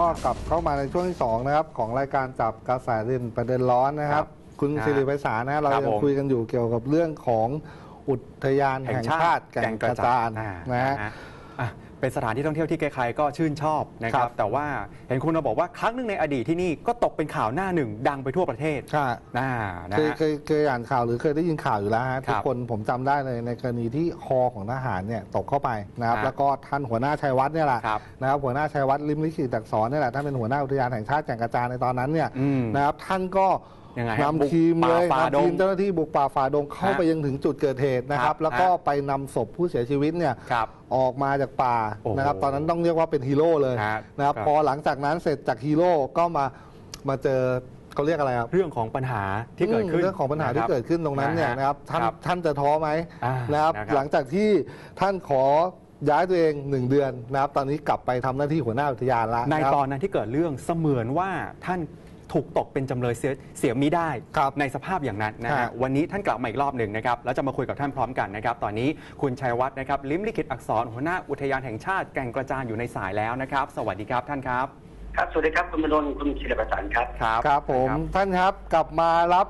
ครับก็กลับเข้ามาในช่วงที่2นะครับของรายการจับกระแสเด่นประเด็นร้อนนะครับ คุณครับสิริไพศาลนะเราครับยังผมคุยกันอยู่เกี่ยวกับเรื่องของอุทยานแห่งชาติแก่งกระจานอ่นะฮะอะ เป็นสถานที่ท่องเที่ยวที่ใครๆก็ชื่นชอบนะคครัรับ บแต่ว่าเห็นคุณมาบอกว่าครั้งหนึ่งในอดีตที่นี่ก็ตกเป็นข่าวหน้าหนึ่งดังไปทั่วประเทศค่ะ น่านะเคยฮะ เคยเคยอ่านข่าวหรือเคยได้ยินข่าวอยู่แล้วฮะครัทุบกคนผมจำได้เลยในกรณีที่คอของทหารเนี่ยตกเข้าไปนะครับฮะแล้วก็ท่านหัวหน้าชัยวัฒน์เนี่ยแหละครับนะครับหัวหน้าชัยวัฒน์ลิมลิขิตอักษรเนี่ยแหละท่านเป็นหัวหน้าอุทยานแห่งชาติแก่งกระจานในตอนนั้นเนี่ยอืมนะครับท่านก็ ยังไงฮะบุกนำทีมเลยป่าฝ่านำทีมดงเจ้าหน้าที่บุกป่าฝ่าดงเข้าฮะไปยังถึงจุดเกิดเหตุนะคครัรับบแล้วก็ฮะ ไปนำศพผู้เสียชีวิตเนี่ยครับ ออกมาจากป่าโอ้โหนะครับ ตอนนั้นต้องเรียกว่าเป็นฮีโร่เลยฮะนะครับครับ พอหลังจากนั้นเสร็จจากฮีโร่ก็มามาเจอเขาเรียกอะไรครับเรื่องของปัญหาที่เกิดขึ้นอืมเรื่องของปัญหาที่ะครับเกิดขึ้นตรงนั้นเนี่ยนะฮะนะครับท่านครับท่านจะท้อไหมอ่านะครับ นะครับ หลังจากที่ท่านขอย้ายตัวเองหนึ่งเดือนนะครับ ตอนนี้กลับไปทำหน้าที่หัวหน้าอุทยานแล้วในนะครับ ตอนนั้นที่เกิดเรื่องเสมือนว่าท่าน ถูกตกเป็นจำเลยเสียเสียมิได้ครับในสภาพอย่างนั้นนะครัฮะบวันนี้ท่านกลับมาอีกรอบหนึ่งนะครับแล้วจะมาคุยกับท่านพร้อมกันนะครับตอนนี้คุณชัยวัฒน์นะครับลิมลิขิตอักษรหัวหน้าอุทยานแห่งชาติแก่งกระจานอยู่ในสายแล้วนะครับ สวัสดีครับท่านครับ ครับสวัสดีครับคุณมนนท์คุณศิริประสานครับครับครับผมท่านครับกลับมารับ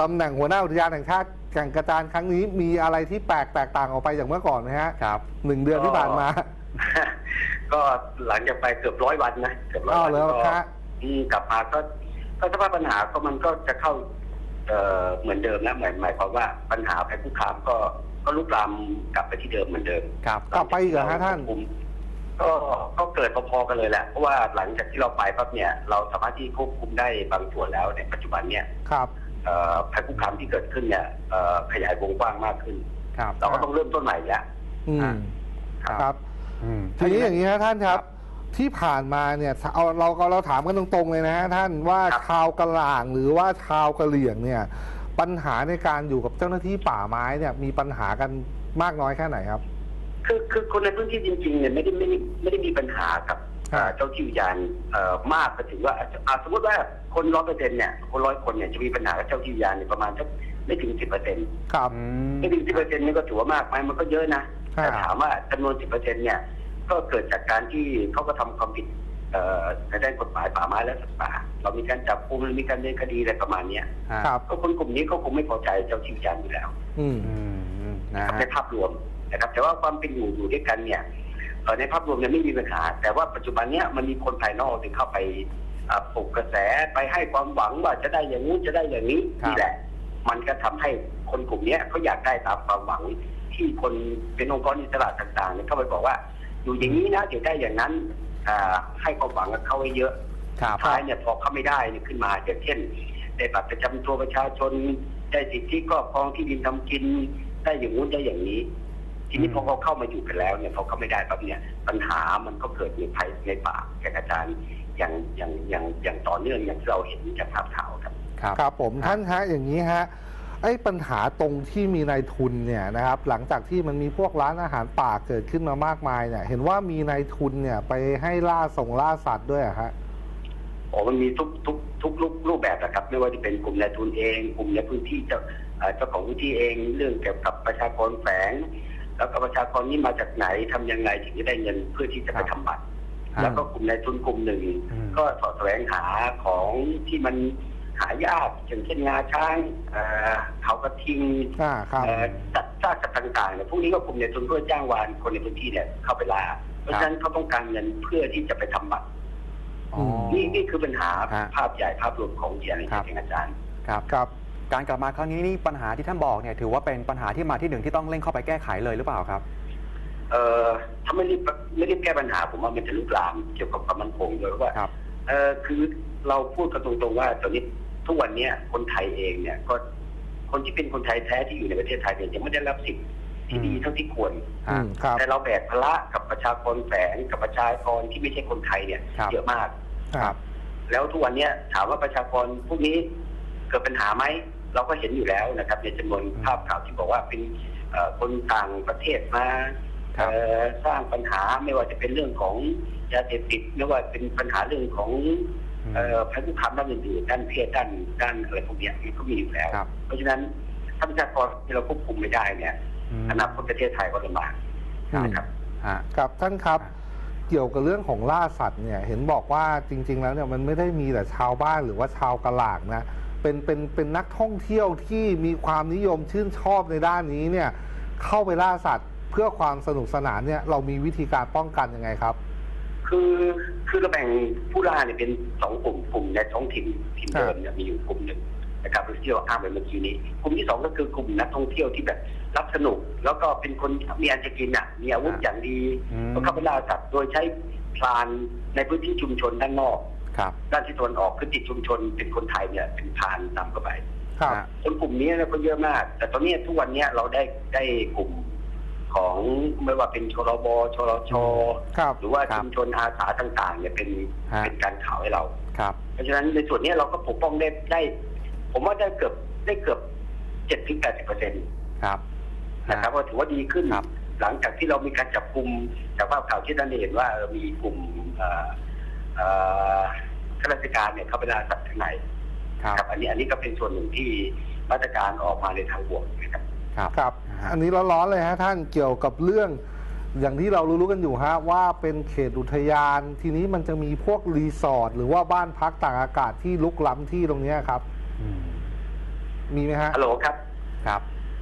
ตำแหน่งหัวหน้าอุทยานแห่งชาติแก่งกระจานครั้งนี้มีอะไรที่แปลกแตกต่างออกไปจากเมื่อก่อนไหมฮะครับหนึ่งเดือนที่ผ่านมา ก็หลังจากไปเกือบร้อยวันนะเกือบร้อยอ้าววันแล้วก็ฮะอืมกลับมาก็ ก็สภาพปัญหาก็มันก็จะเข้าเอ่อเหมือนเดิมนะหมายหมายความว่าปัญหาภัยคุกคามก็ก็ลุกลามกลับไปที่เดิมเหมือนเดิมครับ กลับไปอีกเหรอฮะท่านก็ก็เกิดพอๆกันเลยแหละเพราะว่าหลังจากที่เราไปปั๊บเนี่ยเราสามารถที่ควบคุมได้บางส่วนแล้วในปัจจุบันเนี่ยครับ เอ่อภัยคุกคามที่เกิดขึ้นเนี่ยเอ่อขยายวงกว้างมากขึ้น ครับเราก็ต้องเริ่มต้นใหม่แล้ว อืมอ่าครับ อืม ทีนี้อย่างนี้นะท่านครับครับ ที่ผ่านมาเนี่ยเอาเราเราเราถามกันตรงๆเลยนะฮะท่านว่าครับชาวกะหล่างหรือว่าชาวกะเหลี่ยงเนี่ยปัญหาในการอยู่กับเจ้าหน้าที่ป่าไม้เนี่ยมีปัญหากันมากน้อยแค่ไหนครับ คือคือคนในพื้นที่จริงๆเนี่ยไม่ได้ไม่ได้ไม่ได้มีปัญหากับครับเอ่อเจ้าที่อุทยานเอ่อมากก็ถึงว่าอะอะสมมติว่าคนร้อยเปอร์เซ็นต์เนี่ยคนร้อยคนเนี่ยจะมีปัญหากับเจ้าที่อุทยานเนี่ยประมาณสักไม่ถึงสิบเปอร์เซ็นต์ครับอืมไม่ถึงสิบเปอร์เซ็นต์นี่ก็ถือว่ามากไหมมันก็เยอะนะแต่ครับถามว่าจำนวนสิบเปอร์เซ็นต์เนี่ย ก็เกิดจากการที่เขาก็ทำความผิดเอ่อในด้านกฎหมายป่าไม้และสัตว์ป่า เรามีการจับกุมมีการดำเนินคดีอะไรประมาณเนี้ยฮะครับก็คนกลุ่มนี้ก็คงไม่พอใจเจ้าที่อุทยานอยู่แล้ว อืมอืมนะนะครับฮะในภาพรวมนะครับ แต่ว่าความเป็นอยู่อยู่ด้วยกันเนี่ยเอ่อในภาพรวมเนี่ยไม่มีปัญหา แต่ว่าปัจจุบันเนี้ยมันมีคนภายนอกที่เข้าไปอ่าปลุกกระแสไปให้ความหวังว่าจะได้อย่างนู้นจะได้อย่างนี้ครับนี่แหละ มันก็ทำให้คนกลุ่มเนี้ยเขาอยากได้ตามความหวังที่คนเป็นองค์กรอิสระต่างๆเนี่ยเข้าไปบอกว่า อยู่อย่างนี้นะเดี๋ยวได้อย่างนั้นอ่าให้ความหวังกับเขาไว้เยอะครับท้ายเนี่ยพอเขาไม่ได้เนี่ยขึ้นมาอย่างเช่นได้บัตรประจำตัวประชาชน ได้สิทธิครอบครองที่ดินทำกิน ได้อย่างงู้นได้อย่างนี้ ทีนี้อืมพอเขาเข้ามาอยู่กันแล้วเนี่ยพอเขาไม่ได้ปั๊บเนี่ย ปัญหามันก็เกิดในภายในป่าแก่กระจายอย่างอย่างอย่างอย่างต่อเนื่องอย่างที่เราเห็นจากภาพข่าวครับ ครับครับผมครับท่านฮะอย่างนี้ฮะ ไอ้ปัญหาตรงที่มีนายทุนเนี่ยนะครับหลังจากที่มันมีพวกร้านอาหารป่าเกิดขึ้นมามากมายเนี่ยเห็นว่ามีนายทุนเนี่ยไปให้ล่าส่งล่าสัตว์ด้วยเหรอฮะโอ้มันมีทุกทุกทุกรูปรูปแบบนะครับ ไม่ว่าจะเป็นกลุ่มนายทุนเอง กลุ่มในพื้นที่เจ้าเอ่อเจ้าของพื้นที่เอง เรื่องเกี่ยวกับประชากรแฝง แล้วก็ประชากรนี้มาจากไหนทำยังไงถึงจะได้เงินเพื่อที่จะไปทำบัตรครับแล้วก็กลุ่มนายทุนกลุ่มหนึ่งอืมก็สอดแสวงหาของที่มัน หายากอย่างเช่นงาช้างเอ่อเขากระทิงอ่าครับ เอ่อสัตว์ซากสัตว์ต่างๆเนี่ยพวกนี้ก็กลุ่มนายทุนเพื่อจ้างวานคนในพื้นที่เนี่ยเข้าไปล่าเพราะฉะนั้นเขาต้องการเงินเพื่อที่จะไปทำบัตรอ๋อ นี่นี่คือปัญหาฮะภาพใหญ่ภาพรวมของเดียนในครับเชิงอาจารย์ ครับ ครับ การกลับมาครั้งนี้นี่ปัญหาที่ท่านบอกเนี่ยถือว่าเป็นปัญหาที่มาที่หนึ่งที่ต้องเร่งเข้าไปแก้ไขเลยหรือเปล่าครับ เอ่อถ้าไม่รีบไม่รีบแก้ปัญหาผมว่ามันจะลุกลามเกี่ยวกับความมั่นคงด้วยว่า ครับ เออคือเราพูดกันตรงๆว่าตอนนี้ ทุกวันเนี้ยคนไทยเองเนี่ยก็คนที่เป็นคนไทยแท้ที่อยู่ในประเทศไทยเนี่ยยังไม่ได้รับสิทธิ์ที่ดีอืมเท่าที่ควร อืมครับ แต่เราแบกภาระกับประชากรแฝงกับประชากรที่ไม่ใช่คนไทยเนี่ย ครับ เยอะมาก ครับ แล้วทุกวันเนี้ยถามว่าประชากรพวกนี้เกิดปัญหาไหม เราก็เห็นอยู่แล้วนะครับ ในจำนวนอืมภาพข่าวที่บอกว่าเป็นเอ่อคนต่างประเทศมาครับ เอ่อสร้างปัญหาไม่ว่าจะเป็นเรื่องของยาเสพติดไม่ว่าเป็นปัญหาเรื่องของ เอ่อภัยคุกคามด้านอื่นๆด้านเพศด้านด้านอะไรพวกเนี้ยมันก็มีอยู่แล้ว ครับ เพราะฉะนั้นถ้าประชากรที่เราควบคุมไม่ได้เนี่ยมอนาคตประเทศไทยก็ลำบากครับนะครับ ฮะครับท่านครับจเกี่ยวกับเรื่องของล่าสัตว์เนี่ย เห็นบอกว่าจริง ๆ แล้วเนี่ยมันไม่ได้มีแต่ชาวบ้านหรือว่าชาวกะลากนะเป็นเป็นเป็นนักท่องเที่ยวที่มีความนิยมชื่นชอบในด้านนี้เนี่ย เข้าไปล่าสัตว์เพื่อความสนุกสนานเนี่ยเรามีวิธีการป้องกันยังไงครับ คือคือเราแบ่งผู้ล่าเนี่ยเป็นสองกลุ่มกลุ่มในท้องถิ่นถิ่นเดิมเนี่ยมีอยู่กลุ่มหนึ่งนะครับที่เราอ้างไปเมื่อกี้นี้กลุ่มที่สองก็คือกลุ่มนักท่องเที่ยวที่แบบรับสนุก แล้วก็เป็นคนมีอันจะกินอะมีอาวุธอ่าอย่างดีอืมก็เข้าไปล่าสัตว์โดยใช้พลานในพื้นที่ชุมชนด้านนอกครับด้านที่ตะวันออกคือติดชุมชนเป็นคนไทยเนี่ยเป็นพลานนำเข้าไปครับฮะคนกลุ่มนี้เนี่ยก็เยอะมาก แต่ตอนนี้ทุกวันเนี้ยเราได้ได้กลุ่ม ของไม่ว่าเป็นชลบชลชครับหรือว่าครับชุมชนอาสาต่างๆเนี่ยเป็นฮะ เป็นการข่าวให้เรา ครับเพราะฉะนั้นในส่วนนี้เราก็ปกป้องได้ได้ ผมว่าได้เกือบได้เกือบเจ็ดถึงแปดสิบเปอร์เซ็นต์ครับนะครับว่าถือว่าดีขึ้น ครับ หลังจากที่เรามีการจับกลุ่มจากภาพข่าวที่ท่านได้เห็นว่าเออมีกลุ่มเอ่อเอ่อข้าราชการเนี่ยเข้าไปล่าสัตว์ข้างในครับ ครับอันนี้อันนี้ก็เป็นส่วนหนึ่งที่มาตรการออกมาในทางบวกนะครับ ครับครับฮะ อันนี้ร้อนๆเลยฮะท่านเกี่ยวกับเรื่อง อย่างที่เรารู้ๆกันอยู่ฮะว่าเป็นเขตอุทยาน ทีนี้มันจะมีพวกรีสอร์ทหรือว่าบ้านพักต่างอากาศที่ลุกล้ำที่ตรงเนี้ยครับ อืมมีไหมฮะฮัลโหลครับครับ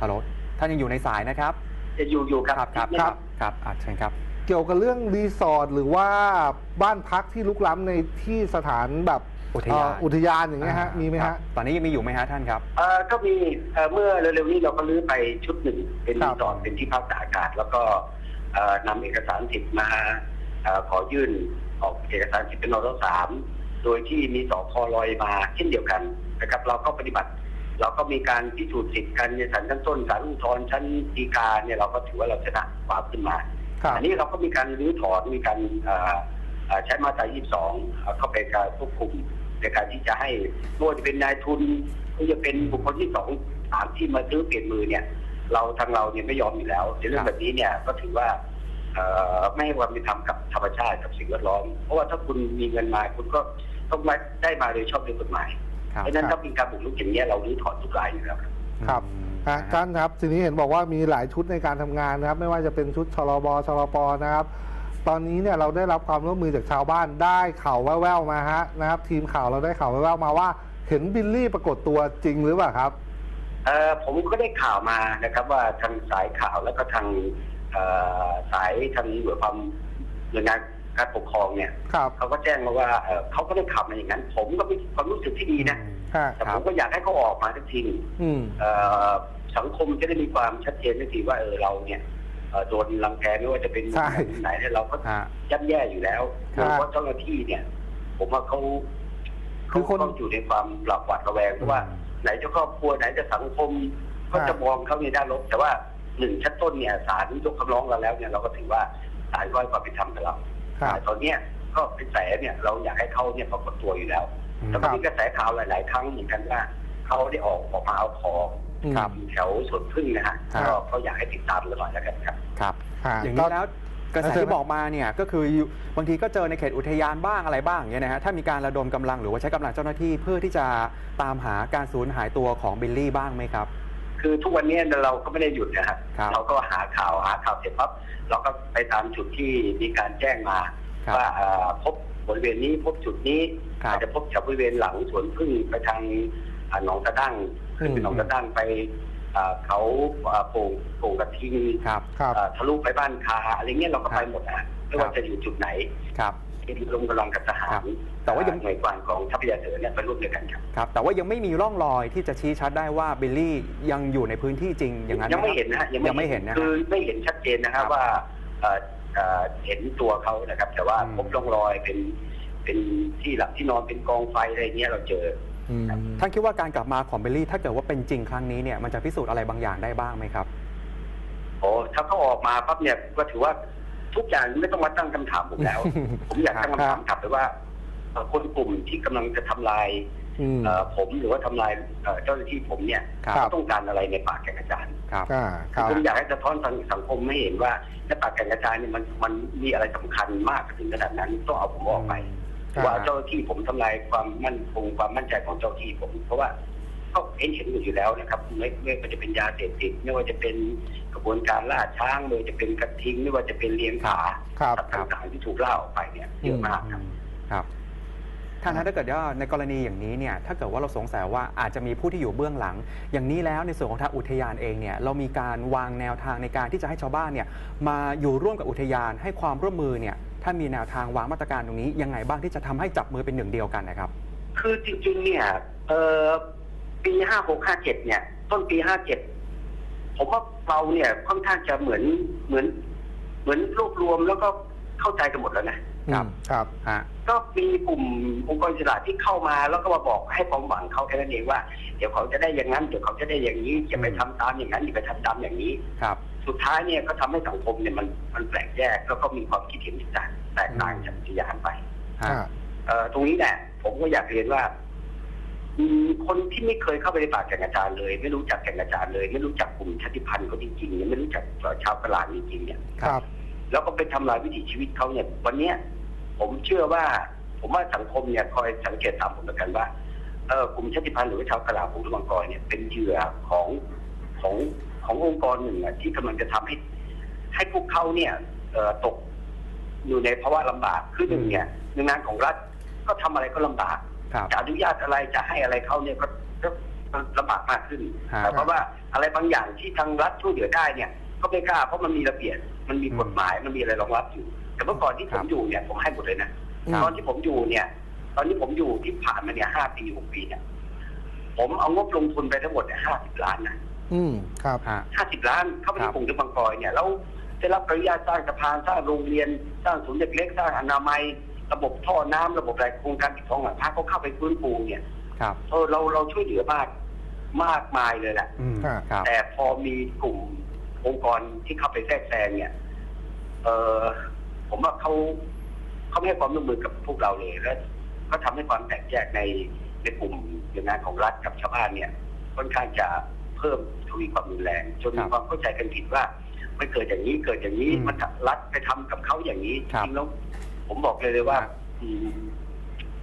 ฮัลโหลท่านยังอยู่ในสายนะครับจะอยู่อยู่ครับครับครับนิดคนึงรับครับอะเชิญครับ เกี่ยวกับเรื่องรีสอร์ทหรือว่าบ้านพักที่ลุกล้ำในที่สถานแบบ อุทยานเอุทยานอย่างเงี้ยฮะมีไหมครัฮะ บตอนนี้ยังมีอยู่ไหมฮะท่านครับ เอ่อก็มีเอ่อเมื่อเร็วๆนี้เราก็รื้อไปชุดหนึ่งเป็นครัรีบสอร์ทเป็นที่พักตากอากาศ แล้วก็เอ่อนำเอกสารสิทธิ์มาเอ่อขอยื่นออกเอกสารสิทธิ์เป็นนรสามโดยที่มีสคลอยมาเช่นเดียวกันนะครับ เราก็ปฏิบัติ เราก็มีการพิสูจน์สิทธิ์กันในศาลชั้นต้นศาลอุทธรณ์ชั้นฎีกาเนี่ยเราก็ถือว่าเราชนะความขึ้นมา ครับอันนี้เราก็มีการรื้อถอนมีการเอ่อเอ่อใช้มาตรา 22เอาเข้าไปการควบคุม ในการที่จะให้ไม่ว่าจะเป็นนายทุนหรือจะเป็นบุคคลที่สองสามที่มาซื้อเปลี่ยนมือเนี่ย เราทางเราเนี่ยไม่ยอมอยู่แล้วในเรื่อคงรับแบบนี้เนี่ยก็ถือว่าเอ่อไม่ให้ความเป็นธรรมกับธรรมชาติกับสิ่งแวดล้อม เพราะว่าถ้าคุณมีเงินมาคุณก็ต้องมาได้มาโดยชอบด้วยกฎหมายครับเพราะฉะนั้นถ้าเป็นการบุกรุกอย่างนี้ยเรารื้อถอนทุกรายอยู่แล้วครับครับอืมฮะนะฮะท่านครับ ทีนี้เห็นบอกว่ามีหลายชุดในการทำงานนะครับ ไม่ว่าจะเป็นชุดชลบชลปนะครับ ตอนนี้เนี่ยเราได้รับความร่วมมือจากชาวบ้านได้ข่าวแว่วๆมาฮะนะครับ ทีมข่าวเราได้ข่าวแว่วๆมาว่า เห็นบิลลี่ปรากฏตัวจริงหรือเปล่าครับ เอ่อผมก็ได้ข่าวมานะครับ ว่าทางสายข่าวแล้วก็ทางเอ่อสายทางหน่วยความหน่วยงานการปกครองเนี่ยครับเขาก็แจ้งมาว่าเอ่อเขาก็ได้ข่าวมาอย่างนั้น ผมก็มีความรู้สึกที่ดีนะฮะแต่ครัผบมก็อยากให้เขาออกมาสักทีหนึ่งอืม เอ่อสังคมจะได้มีความชัดเจนสักทีว่าเออเราเนี่ย เอ่อโดนรังแกไม่ว่าจะเป็นใช่ที่ไหนเนี่ยเราก็ฮะย่ำแย่อยู่แล้วครัโดบยเฉพาะเจ้าหน้าที่เนี่ย ผมว่าเขาคืเขาอคนเขาอยู่ในความหลาดหวาดระแวงเพราะว่า ไหนจะครอบครัวไหนจะสังคม ก็ครับจะมองเขาในด้านลบแต่ว่าหนึ่งชั้นต้นเนี่ยศาลยกคำร้องเราแล้วเนี่ยเราก็ถือว่าศาลก็ให้ความเป็นธรรมกับเราครับ แต่ตอนเนี้ยก็เป็นแสเนี่ยเราอยากให้เขาเนี่ยปรากฏตัวอยู่แล้ว อืมแต่ก็มีกระแสข่าวหลาย ๆ ครั้งเหมือนกันว่าเขาได้ออกออกมาเอาของอืม ครับอยู่แถวสวนพึ่งนะฮะครับ ก็ก็อยากให้ติดตามกันหน่อยแล้วกันครับ ครับฮะอย่างก็นี้แล้วกระแสแล้วเจอไหมที่บอกมาเนี่ยก็คืออยู่บางทีก็เจอในเขตอุทยานบ้างอะไรบ้างอย่างเงี้ยนะฮะถ้ามีการระดมกำลังหรือว่าใช้กำลังเจ้าหน้าที่เพื่อที่จะตามหาการสูญหายตัวของบิลลี่บ้างไหมครับ คือทุกวันนี้เราก็ไม่ได้หยุดนะฮะครับเราก็หาข่าวหาข่าวเสร็จปั๊บเราก็ไปตามจุดที่มีการแจ้งมาครับว่าเอ่อพบบริเวณนี้พบจุดนี้ครับ อาจจะพบจากบริเวณหลังสวนพึ่งไปทางอ่าหนองตะดั้ง ขึ้นไปอืมหนองตะดั้งไปอ่าเขาอ่าโป่งโป่งกระทิงครับครับอ่าทะลุไปบ้านคาอะไรเงี้ยเราก็ไปหมดนะฮะไม่ว่าครับจะอยู่จุดไหนครับที่ลงกำลังกับทหาครัรบแต่ว่ายังหน่วยกวานของทัพยาเสือเนี่ยไปร่วมด้วยกันครับครับ แต่ว่ายังไม่มีร่องรอยที่จะชี้ชัดได้ว่าบิลลี่ยังอยู่ในพื้นที่จริงอย่างนั้นยังไม่ครับเห็นนะฮะยังไม่เห็นนะฮะคือไม่เห็นชัดเจนนะครัฮะบว่าเอ่อเอ่อเห็นตัวเขานะครับ แต่ว่าอืมพบร่องรอยเป็นเป็นที่หลับที่นอนเป็นกองไฟอะไรเงี้ยเราเจออืม ท่านคิดว่าการกลับมาของบิลลี่ ถ้าเกิดว่าเป็นจริงครั้งนี้เนี่ยมันจะพิสูจน์อะไรบางอย่างได้บ้างไหมครับโอ้ถ้าเขาออกมาปั๊บเนี่ยก็ถือว่าทุกอย่างไม่ต้องมาตั้งคำถามผมแล้ว ผมอยากตั้งคำถามกลับไปว่าเอ่อคนกลุ่มที่กำลังจะทำลายอืมเอ่อผมหรือว่าทำลายเอ่อเจ้าหน้าที่ผมเนี่ยครับเขาต้องการอะไรในป่าแก่งกระจานครับอ่าครับผมอยากให้สะท้อนทางสังคมไม่เห็นว่าในป่าแก่งกระจานเนี่ยมันมันมีอะไรสำคัญมากถึงขนาดนั้นต้องเอาผมออกไปครับ ว่าเจ้าหน้าที่ผมทำลายความมั่นคงความมั่นใจของเจ้าหน้าที่ผม เพราะว่าก็เห็นเห็นอยู่แล้วนะครับไม่ไม่ว่าจะเป็นยาเสพติดไม่ว่าจะเป็นกระบวนการล่าช้างไม่ว่าจะเป็นกระทิง ไม่ว่าจะเป็นเลี้ยงผาครับสัตว์ต่างๆที่ถูกล่าออกไปเนี่ยเยอะมากครับครับท่านฮะถ้าเกิดว่าในกรณีอย่างนี้เนี่ยถ้าเกิดว่าเราสงสัยว่าอาจจะมีผู้ที่อยู่เบื้องหลัง อย่างนี้แล้วในส่วนของทางอุทยานเองเนี่ยเรามีการวางแนวทางในการที่จะให้ชาวบ้านเนี่ยมาอยู่ร่วมกับอุทยานให้ความร่วมมือเนี่ย ถ้ามีแนวทางวางมาตรการตรงนี้ยังไงบ้างที่จะทำให้จับมือเป็นหนึ่งเดียวกันนะครับ คือจริงๆ เนี่ยเออปีห้าหกห้าเจ็ดเนี่ย ต้นปีห้าเจ็ดผมว่าเราเนี่ยค่อนข้างจะเหมือนเหมือน เหมือนรวบรวมแล้วก็เข้าใจกันหมดแล้วนะ ครับอืมครับฮะก็มีกลุ่มองค์กรอิสระที่เข้ามาแล้วก็มาบอกให้ความหวังเขาแค่นั้นเองว่า เดี๋ยวเขาจะได้อย่างนั้นเดี๋ยวเขาจะได้อย่างนี้อย่าไปทำตามอย่างนั้นอย่าไปทำตามอย่างนี้ครับ สุดท้ายเนี่ยก็ทำให้สังคมเนี่ยมันมันแปลกแยกแล้วก็มีความคิดเห็นที่ต่างแตกต่างจากอุทยานไปฮะอ่าเอ่อตรงนี้เนี่ยผมก็อยากเรียนว่าอืมคนที่ไม่เคยเข้าไปในป่าแก่งกระจานเลย ไม่รู้จักแก่งกระจานเลย ไม่รู้จักกลุ่มชาติพันธุ์เขาจริงๆเนี่ยไม่รู้จักชาวกะลาจริงๆเนี่ยครับ แล้วก็ไปทำลายวิถีชีวิตเขาเนี่ย วันเนี้ยผมเชื่อว่า ผมว่าสังคมเนี่ยคอยสังเกตตามผมแล้วกันว่าเออกลุ่มชาติพันธุ์หรือว่าชาวกะลาภูตะวันกอยเนี่ยเป็นเหยื่อของของขององค์กรหนึ่งอะที่กำลังจะทำให้ ให้พวกเขาเนี่ยเอ่อตกอยู่ในภาวะลำบากคือหนึ่งเนี่ยหน่วยงานของรัฐก็ทำอะไรก็ลำบากครับจะอนุญาตอะไรจะให้อะไรเขาเนี่ยก็ก็ลำบากมากขึ้นฮะแต่เพราะว่าอะไรบางอย่างที่ทางรัฐช่วยเหลือได้เนี่ย ก็ไม่กล้าเพราะมันมีระเบียบ มันมีกฎหมายมันมีอะไรรองรับอยู่ แต่เมื่อก่อนที่ผมอยู่เนี่ยผมให้หมดเลยนะครับตอนที่ผมอยู่เนี่ย ตอนที่ผมอยู่ที่ผ่านมาเนี่ยห้าปีหกปีเนี่ยผมเอางบลงทุนไปทั้งหมดเนี่ยห้าสิบล้านนะอืมครับฮะห้าสิบล้านเข้าไปครัที่บกรุงเทพบางกอยเนี่ยแล้วได้รับอนุญาตสร้างสะพานสร้างโรงเรียน สร้างศูนย์เด็กเล็กสร้างอนามัย ระบบท่อน้ำระบบอะไรโครงการปิดทองหลังพระเขาเข้าไปฟื้นฟูเนี่ย ครับเออเราเราช่วยเหลือมากมากมายเลยแหละอืมครับครับแต่พอมีกลุ่ม องค์กรที่เข้าไปแทรกแซงเนี่ยเออผมว่าเขาเขาไม่ให้ความร่วมมือกับพวกเราเลยและก็ทำให้ความแตกแยกในในกลุ่มหน่วยงานของรัฐกับชาวบ้านเนี่ยค่อนข้างจะเพิ่มทวีความรุนแรงจนครัมีบความเข้าใจกันผิดว่าไม่เกิดอย่างนี้เกิดอย่างนี้อืมมันรัฐไปทำกับเขาอย่างนี้จครับริงๆแล้วผมบอกเลยเลยว่าครับอืม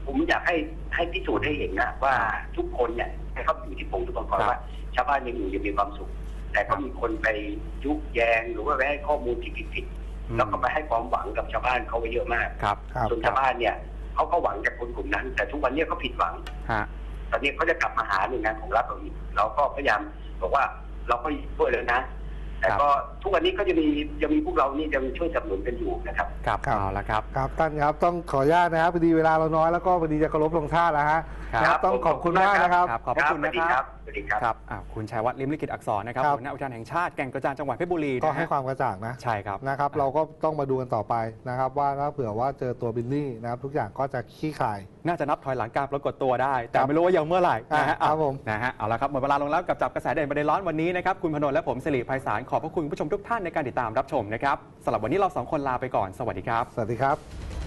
ผมอยากให้ให้พิสูจน์ให้เห็นนะว่าทุกคนเนี่ยให้เขาอยู่ที่ปงทุกคนก่อนครับว่า ชาวบ้านยังอยู่ยังมีความสุข แต่ก็มีคนไปยุแยงหรือว่าไปให้ข้อมูลที่ผิดๆแล้วก็ไปให้ความหวังกับชาวบ้านเขาไว้เยอะมากครับครับส่วนชาวบ้านเนี่ยเขาก็หวังจากคนกลุ่มนั้น แต่ทุกวันเนี้เขาผิดหวังฮะตอนนี้เขาจะกลับมาหาหน่วยงานของรัฐเราอีกเราก็พยายามบอกว่าเราก็ช่วยแล้วนะ แต่ครับก็ทุกวันนี้ก็จะมียังมีพวกเรานี่ยังช่วยสนับสนุนกันอยู่นะครับ ครับครับ เอาละครับ ครับท่านครับต้องขออนุญาตนะครับพอดีเวลาเราน้อยแล้วก็พอดีจะเคารพลงชาติแล้วฮะครับ นะครับต้องขอบคุณมากนะครับ ครับ ขอบพระคุณสวันะสดีคครัรับ บสวัสดีครับ ครับอ่าคุณชัยวัฒน์ลิมลิขิตอักษรนะครับครับ หัวหน้าอุทยานแห่งชาติแก่งกระจานจังหวัดเพชรบุรีก็นะให้ฮะความกระจ่างนะ ใช่ครับ นะครับเราก็ต้องมาดูกันต่อไปนะครับว่าถ้าเผื่อว่าเจอตัวบิลลี่นะครับทุกอย่างก็จะขี้คาย น่าจะนับถอยหลังการปรากฏตัวได้ แต่ครับไม่รู้ว่ายังเมื่อไหร่นะฮะอะครับผม นะฮะเอาละครับหมดเวลาลงแล้วกับจับกระแสเด่นประเด็นร้อนวันนี้นะครับคุณพนนท์และผมสิริไพศาลขอบพระคุณผู้ชมทุกท่านในการติดตามรับชมนะครับสำหรับวันนี้เราสองคนลาไปก่อนสวัสดีครับ สวัสดีครับ